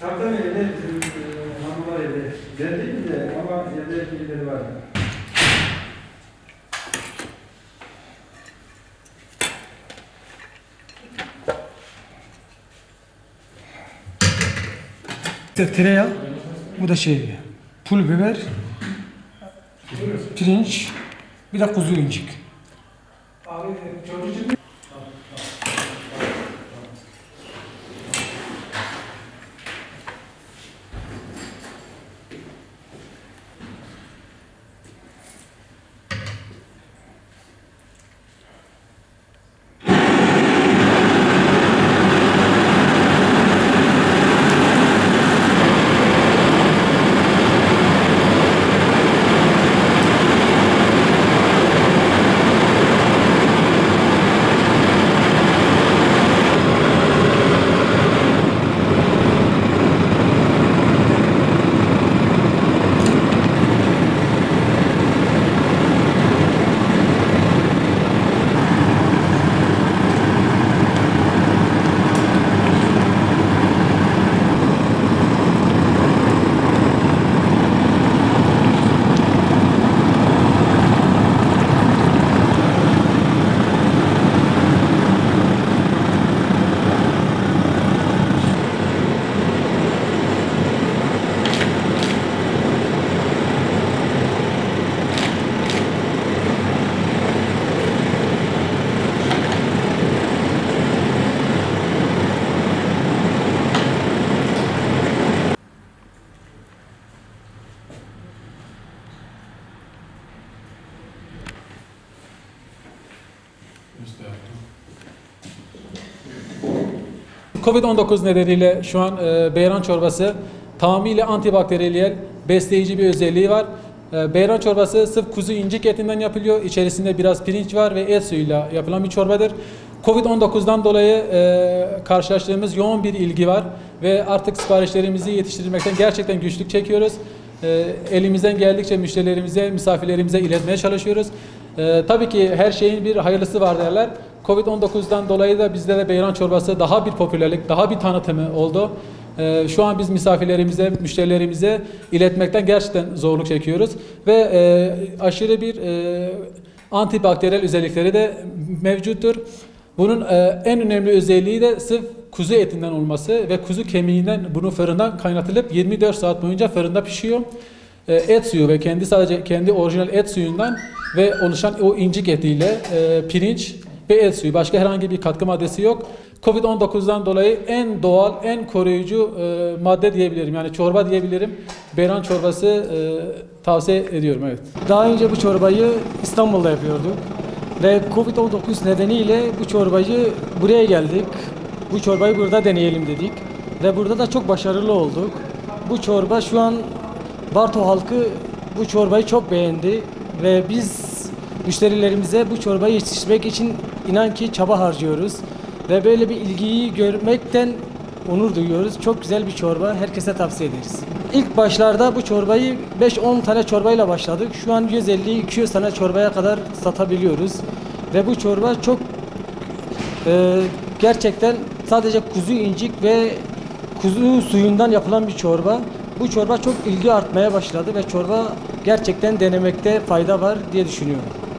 Tarkan evde e, hanımlar evde. Geldi de ama evde birileri var. Tereyağı, bu da şey, pul biber, pirinç, bir de kuzu incik. Abi e, Covid-19 nedeniyle şu an e, beyran çorbası tamamıyla antibakteriyel besleyici bir özelliği var. E, beyran çorbası sırf kuzu incik etinden yapılıyor. İçerisinde biraz pirinç var ve et suyuyla yapılan bir çorbadır. Covid-19'dan dolayı e, karşılaştığımız yoğun bir ilgi var ve artık siparişlerimizi yetiştirmekten gerçekten güçlük çekiyoruz. E, elimizden geldikçe müşterilerimize, misafirlerimize iletmeye çalışıyoruz. E, tabii ki her şeyin bir hayırlısı var derler. Covid-19'dan dolayı da bizde de beyran çorbası daha bir popülerlik, daha bir tanıtımı oldu. Ee, Şu an biz misafirlerimize, müşterilerimize iletmekten gerçekten zorluk çekiyoruz ve e, aşırı bir e, antibakteriyel özellikleri de mevcuttur. Bunun e, en önemli özelliği de sırf kuzu etinden olması ve kuzu kemiğinden bunu fırından kaynatılıp 24 saat boyunca fırında pişiyor. E, et suyu ve kendi sadece kendi orijinal et suyundan ve oluşan o incik etiyle e, pirinç ve et suyu başka herhangi bir katkı maddesi yok. Covid-19'dan dolayı en doğal, en koruyucu e, madde diyebilirim. Yani çorba diyebilirim. Beyran çorbası e, tavsiye ediyorum evet. Daha önce bu çorbayı İstanbul'da yapıyorduk. Ve Covid-19 nedeniyle bu çorbayı buraya geldik. Bu çorbayı burada deneyelim dedik. Ve burada da çok başarılı olduk. Bu çorba şu an Barto halkı bu çorbayı çok beğendi. Ve biz müşterilerimize bu çorbayı yetiştirmek için inan ki çaba harcıyoruz. Ve böyle bir ilgiyi görmekten onur duyuyoruz. Çok güzel bir çorba. Herkese tavsiye ederiz. İlk başlarda bu çorbayı 5-10 tane çorbayla başladık. Şu an 150-200 tane çorbaya kadar satabiliyoruz. Ve bu çorba çok e, gerçekten sadece kuzu incik ve kuzu suyundan yapılan bir çorba. Bu çorba çok ilgi artmaya başladı ve çorba gerçekten denemekte fayda var diye düşünüyorum.